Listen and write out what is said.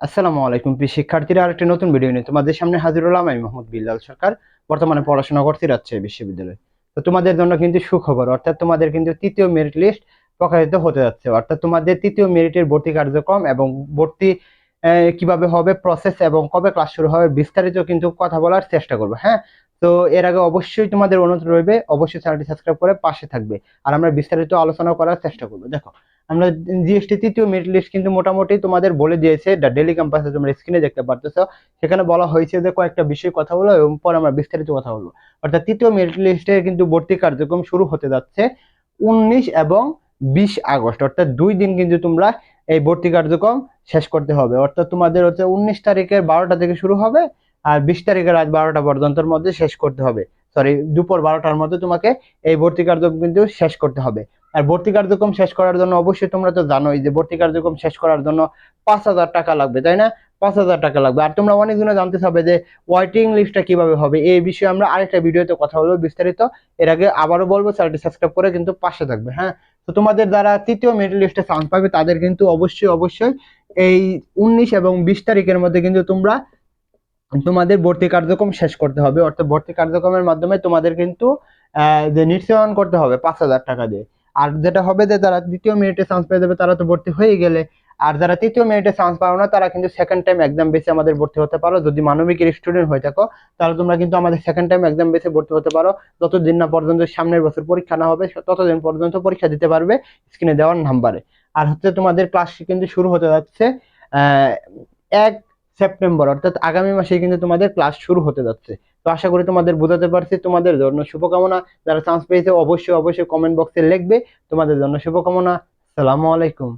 আসসালামু আলাইকুম, প্রিয় শিক্ষার্থীরা, আরেকটি নতুন ভিডিও নিয়ে তোমাদের সামনে হাজির হলাম আমি মোহাম্মদ বিল্লাল সরকার, বর্তমানে পড়াশোনা করছি রাজশাহী বিশ্ববিদ্যালয়ে। তো তোমাদের জন্য কিন্তু সুখবর, অর্থাৎ তোমাদের কিন্তু তৃতীয় মেরিট লিস্ট প্রকাশিত হতে যাচ্ছে, অর্থাৎ তোমাদের তৃতীয় মেরিটের ভর্তি কার্যক্রম এবং ভর্তি কীভাবে হবে প্রসেস এবং কবে ক্লাস শুরু হবে, বিস্তারিত কিন্তু কথা বলার চেষ্টা করব হ্যাঁ? তো এর আগে অবশ্যই তোমাদের অনুরোধ রইবে, অবশ্যই চ্যানেলটি সাবস্ক্রাইব করে পাশে থাকবে, আর আমরা বিস্তারিত আলোচনা করার চেষ্টা করব। দেখো আমরা জিএসটি তৃতীয় মেরিট লিস্ট কিন্তু মোটামুটি তোমাদের বলে দিয়েছে দ্য ডেলি ক্যাম্পাসে তোমরা স্ক্রিনে দেখতে পারতেছো। সেখানে বলা হয়েছে যে কয়েকটা বিষয়ে কথা বলো এবং পরে আমরা বিস্তারিত কথা বলব। অর্থাৎ তৃতীয় মেরিট লিস্টে কিন্তু ভর্তি কার্যক্রম শুরু হতে যাচ্ছে উনিশ এবং বিশ আগস্ট। অর্থাৎ দুই দিন কিন্তু তোমরা এই ভর্তি কার্যক্রম শেষ করতে হবে। অর্থাৎ তোমাদের হচ্ছে উনিশ তারিখের বারোটা থেকে শুরু হবে আর বিশ তারিখের রাত বারোটা পর্যন্তর মধ্যে শেষ করতে হবে। সরি দুপুর বারোটার মধ্যে তোমাকে এই ভর্তি কার্যক্রম কিন্তু শেষ করতে হবে। আর ভর্তি কার্যক্রম শেষ করার জন্য অবশ্যই তোমরা তো জানোই যে ভর্তি কার্যক্রম শেষ করার জন্য পাঁচ হাজার টাকা লাগবে, তাই না? পাঁচ হাজার টাকা লাগবে। আর তোমরা অনেক দিনে জানতে চাবে যে ওয়াইটিং লিস্টটা কীভাবে হবে, এই বিষয়ে আমরা আরেকটা ভিডিওতে কথা বলব বিস্তারিত। এর আগে আবারও বলব, চ্যানেলটি সাবস্ক্রাইব করে কিন্তু পাশে থাকবে হ্যাঁ? তো তোমাদের দ্বারা তৃতীয় মেরিট লিস্টে চান্স পাবে, তাদের কিন্তু অবশ্যই অবশ্যই এই উনিশ এবং বিশ তারিখের মধ্যে কিন্তু তোমরা তোমাদের ভর্তি কার্যক্রম শেষ করতে হবে। অর্থাৎ ভর্তি কার্যক্রমের মাধ্যমে তোমাদের কিন্তু যে নিশ্চয়ন করতে হবে পাঁচ হাজার টাকা দিয়ে। আর যেটা হবে যে যারা দ্বিতীয় মিনিটে চান্স পেয়ে যাবে, তারা তো ভর্তি হয়ে গেলে। আর যারা তৃতীয় মিনিটে চান্স পাও না, তারা কিন্তু সেকেন্ড টাইম এক্সাম বেসে আমাদের ভর্তি হতে পারো। যদি মানবিকের স্টুডেন্ট হয়ে থাকো, তাহলে তোমরা কিন্তু আমাদের সেকেন্ড টাইম এক্সাম বেসে ভর্তি হতে পারো। যতদিন না পর্যন্ত সামনের বছর পরীক্ষা না হবে, ততদিন পর্যন্ত পরীক্ষা দিতে পারবে স্ক্রিনে দেওয়ার নাম্বারে আর হচ্ছে তোমাদের ক্লাস কিন্তু শুরু হতে যাচ্ছে এক সেপ্টেম্বর, অর্থাৎ আগামী মাসে কিন্তু তোমাদের ক্লাস শুরু হতে যাচ্ছে। তো আশা করি তোমাদের বোঝাতে পারছি, তোমাদের জন্য শুভকামনা। যারা চান্স পেয়েছে, অবশ্যই অবশ্যই কমেন্ট বক্সে লিখবে। তোমাদের জন্য শুভকামনা। সালামু আলাইকুম।